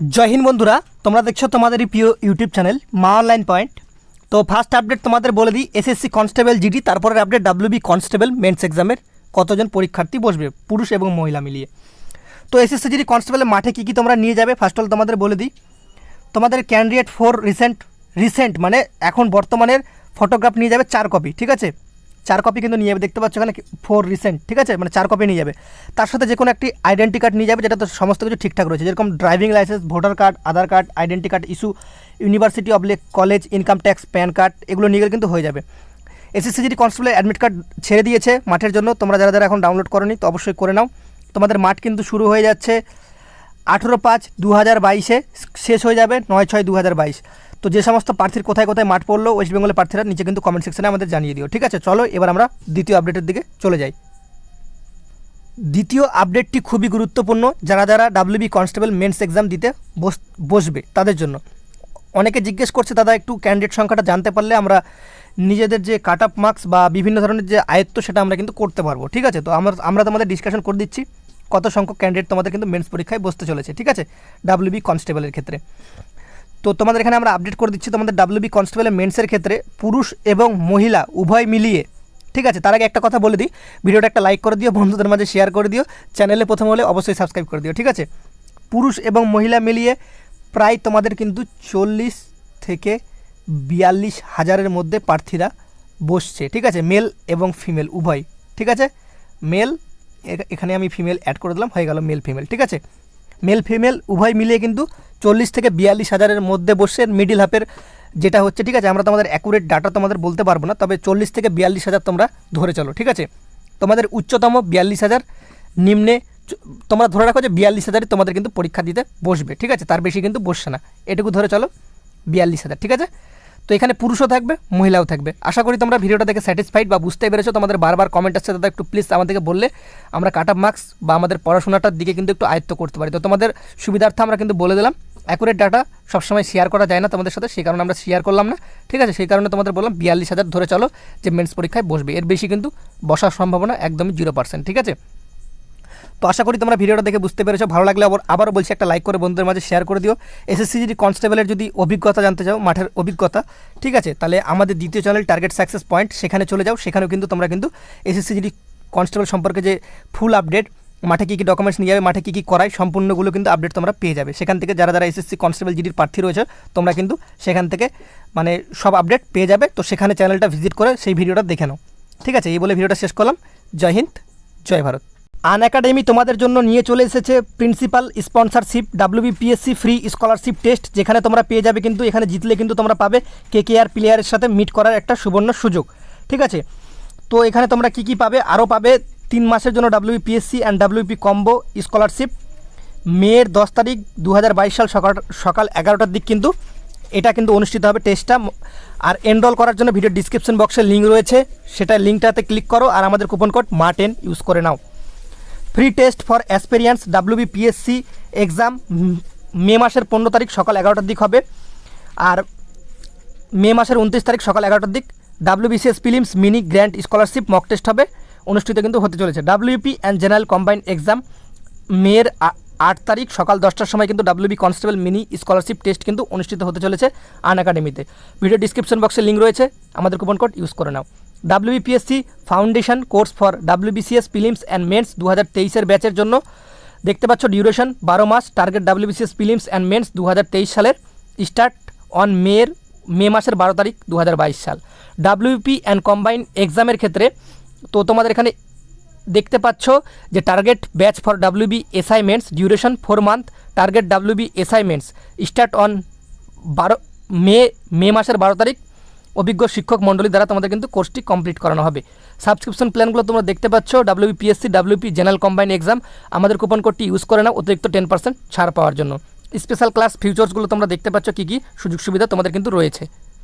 জয় হিন্দ বন্ধুরা, তোমরা দেখছ তোমাদেরই প্রিয় YouTube channel Maa online point তো ফার্স্ট আপডেট তোমাদের বলে দিই এসএসসি কনস্টেবল জিডি তারপরের আপডেট ডাব্লিউবি কনস্টেবল মেন্স এক্সামের কতজন পরীক্ষার্থী বসবে, পুরুষ এবং মহিলা মিলিয়ে। তো এসএসসি জিডি কনস্টেবলের মাঠে কী কী তোমরা নিয়ে যাবে ফার্স্ট অল তোমাদের বলে দিই, তোমাদের ক্যান্ডিডেট ফোর রিসেন্ট রিসেন্ট মানে এখন বর্তমানের ফটোগ্রাফ নিয়ে যাবে চার কপি ঠিক আছে? চার কপি কিন্তু নিয়ে যাবে। দেখতে পাচ্ছ এখানে ফোর রিসেন্ট ঠিক আছে? মানে চার কপি নিয়ে যাবে। তার সাথে যে কোনো একটি আইডেন্টি কার্ড নিয়ে যাবে, যেটা তো সমস্ত কিছু ঠিকঠাক রয়েছে। যেরকম driving licence voter card Aadhaar card identity card issue university oblique college income tax PAN card এগুলো নিয়ে গেলে কিন্তু হয়ে যাবে। এসএসসি জিডি কনস্টেবলের অ্যাডমিট কার্ড ছেড়ে দিয়েছে মাঠের জন্য। তোমরা যারা যারা এখন ডাউনলোড করোনি, তো অবশ্যই করে নাও। তোমাদের মাঠ কিন্তু শুরু হয়ে যাচ্ছে আঠেরো পাঁচ দু হাজার বাইশে। শেষ হয়ে যাবে নয় ছয় দু হাজার বাইশ। তো যে সমস্ত প্রার্থীর কোথায় কোথায় মাঠ পড়ল ওয়েস্ট বেঙ্গলের প্রার্থীরা নিচে কিন্তু কমেন্ট সেকশনে আমাদের জানিয়ে দিও, ঠিক আছে? চলো, এবার আমরা দ্বিতীয় আপডেটের দিকে চলে যাই। দ্বিতীয় আপডেটটি খুবই গুরুত্বপূর্ণ। যারা যারা ডাব্লিউবি কনস্টেবল মেন্স এক্সাম দিতে বস, বসবে, তাদের জন্য। অনেকে জিজ্ঞেস করছে, দাদা, একটু ক্যান্ডিডেট সংখ্যাটা জানতে পারলে আমরা নিজেদের যে কাট আপ মার্কস বা বিভিন্ন ধরনের যে আয়ত্ত, সেটা আমরা কিন্তু করতে পারব। ঠিক আছে? তো আমরা আমরা তোমাদের ডিসকাশন করে দিচ্ছি, কত সংখ্যক ক্যান্ডিডেট তোমাদের কিন্তু মেন্স পরীক্ষায় বসতে চলেছে, ঠিক আছে? ডাব্লিউবি কনস্টেবলের ক্ষেত্রে। তো তোমাদের এখানে আমরা আপডেট করে দিচ্ছি তোমাদের ডাব্লিউবি কনস্টেবলের মেন্সের ক্ষেত্রে পুরুষ এবং মহিলা উভয় মিলিয়ে, ঠিক আছে? তার আগে একটা কথা বলে দিই। ভিডিওটা একটা লাইক করে দিও, বন্ধুদের মাঝে শেয়ার করে দিও। চ্যানেলে প্রথম হলে অবশ্যই সাবস্ক্রাইব করে দিও, ঠিক আছে? পুরুষ এবং মহিলা মিলিয়ে প্রায় তোমাদের কিন্তু চল্লিশ থেকে বিয়াল্লিশ হাজারের মধ্যে প্রার্থীরা বসছে, ঠিক আছে? মেল এবং ফিমেল উভয়, ঠিক আছে? মেল এখানে আমি ফিমেল অ্যাড করে দিলাম, হয়ে গেল মেল ফিমেল ঠিক আছে? মেল ফিমেল উভয় মিলিয়ে কিন্তু চল্লিশ থেকে বিয়াল্লিশ হাজারের মধ্যে বসে মিডিল হাফের যেটা হচ্ছে, ঠিক আছে? আমরা তোমাদের অ্যাকুরেট ডাটা তোমাদের বলতে পারব না, তবে চল্লিশ থেকে বিয়াল্লিশ হাজার তোমরা ধরে চলো, ঠিক আছে? তোমাদের উচ্চতম বিয়াল্লিশ হাজার নিম্নে তোমরা ধরে রাখো যে বিয়াল্লিশ হাজারই তোমাদের কিন্তু পরীক্ষা দিতে বসবে, ঠিক আছে? তার বেশি কিন্তু বসছে না। এটুকু ধরে চলো, বিয়াল্লিশ হাজার, ঠিক আছে? তো এখানে পুরুষও থাকবে, মহিলাও থাকবে। আশা করি তোমরা ভিডিওটা দেখে স্যাটিসফাইড বা বুঝতে পেরেছ। তোমাদের বারবার কমেন্ট আসছে, দাদা, একটু প্লিজ আমাদেরকে বললে। আমরা কাট আপ মার্কস বা আমাদের পড়াশোনাটার দিকে কিন্তু একটু আয়ত্ত করতে পারি। তো তোমাদের সুবিধার্থে আমরা কিন্তু বলে দিলাম অ্যাকুরেট ডাটা সবসময় শেয়ার করা যায় না তোমাদের সাথে, সেই কারণে আমরা শেয়ার করলাম না। ঠিক আছে? সেই কারণে তোমাদের বললাম, বিয়াল্লিশ হাজার ধরে চলো যে মেন্স পরীক্ষায় বসবে। এর বেশি কিন্তু বসার সম্ভাবনা একদমই জিরো পার্সেন্ট ঠিক আছে? তো আশা করি তোমরা ভিডিওটা দেখে বুঝতে পেরেছ। ভালো লাগলে আবার আবারও বলছি একটা লাইক করে বন্ধুদের মাঝে শেয়ার করে দিও। এসএসসি যদি কনস্টেবলের যদি অভিজ্ঞতা জানতে চাও, মাঠের অভিজ্ঞতা, ঠিক আছে? তাহলে আমাদের দ্বিতীয় চ্যানেল টার্গেট সাকসেস পয়েন্ট সেখানে চলে যাও। সেখানেও কিন্তু তোমরা কিন্তু এসএসসি যদি কনস্টেবল সম্পর্কে যে ফুল আপডেট মাঠে কী কী ডকুমেন্টস নিয়ে যাবে, মাঠে কী কী করায়, সম্পূর্ণগুলো কিন্তু আপডেট তোমরা পেয়ে যাবে। সেখান থেকে যারা যারা এসএসসি কনস্টেবল জিডির প্রার্থী রয়েছে, তোমরা কিন্তু সেখান থেকে মানে সব আপডেট পেয়ে যাবে। তো সেখানে চ্যানেলটা ভিজিট করে সেই ভিডিওটা দেখে নাও। ঠিক আছে? এই বলে ভিডিওটা শেষ করলাম। জয় হিন্দ, জয় ভারত। আন একাডেমি তোমাদের জন্য নিয়ে চলে এসেছে principal sponsorship WBPSC free scholarship test যেখানে তোমরা পেয়ে যাবে কিন্তু, এখানে জিতলে কিন্তু তোমরা পাবে কে কে আর প্লেয়ারের সাথে মিট করার একটা সুবর্ণ সুযোগ। ঠিক আছে? তো এখানে তোমরা কি কি পাবে? আরও পাবে তিন মাসের জন্য WPSC and WP combo scholarship মেয়ের দশ তারিখ দু হাজার বাইশ সাল সকাল সকাল এগারোটার দিক কিন্তু। এটা কিন্তু অনুষ্ঠিত হবে টেস্টটা আর এনরোল করার জন্য ভিডিও ডিসক্রিপশন বক্সে লিঙ্ক রয়েছে। সেটা লিঙ্কটাতে ক্লিক করো আর আমাদের coupon code Maa ten use করে নাও। Free test for experience WBPSC exam May মাসের পনেরো তারিখ সকাল এগারোটার দিক হবে। আর মে মাসের উনত্রিশ তারিখ সকাল এগারোটার দিক WBCS prelims mini grand scholarship mock test হবে। অনুষ্ঠিত কিন্তু হতে চলেছে। WP and general combined exam মেয়ের আট তারিখ সকাল দশটার সময় কিন্তু WB constable mini scholarship test কিন্তু অনুষ্ঠিত হতে চলেছে আন একাডেমিতে ভিডিও ডিসক্রিপশন বক্সে লিঙ্ক রয়েছে। আমাদের কুপন কোড ইউজ করে নাও। WBPSC foundation course for WBCS prelims and mains দু হাজার তেইশের ব্যাচের জন্য। দেখতে পাচ্ছ ডিউরেশন বারো মাস। Target WBCS prelims and mains দু হাজার তেইশ সালের স্টার্ট অন মেয়ের মে মাসের বারো তারিখ দু হাজার বাইশ সাল। ডাব্লিউপি অ্যান্ড কম্বাইন এক্সামের ক্ষেত্রে তো তোমাদের এখানে দেখতে পাচ্ছ যে target batch for WB assignments duration four month target WB assignments start on বারো মে মে মাসের বারো তারিখ অভিজ্ঞ শিক্ষক মণ্ডলী দ্বারা তোমাদের কিন্তু কোর্সটি কমপ্লিট করানো হবে। সাবস্ক্রিপশন প্ল্যানগুলো তোমরা দেখতে পাচ্ছ WPSC WP general combine exam আমাদের কুপন কোডটি ইউজ করে নাও, অতিরিক্ত টেন পার্সেন্ট ছাড় পাওয়ার জন্য। স্পেশাল ক্লাস ফিউচার্সগুলো তোমরা দেখতে পাচ্ছ কী কী সুযোগ সুবিধা তোমাদের কিন্তু রয়েছে।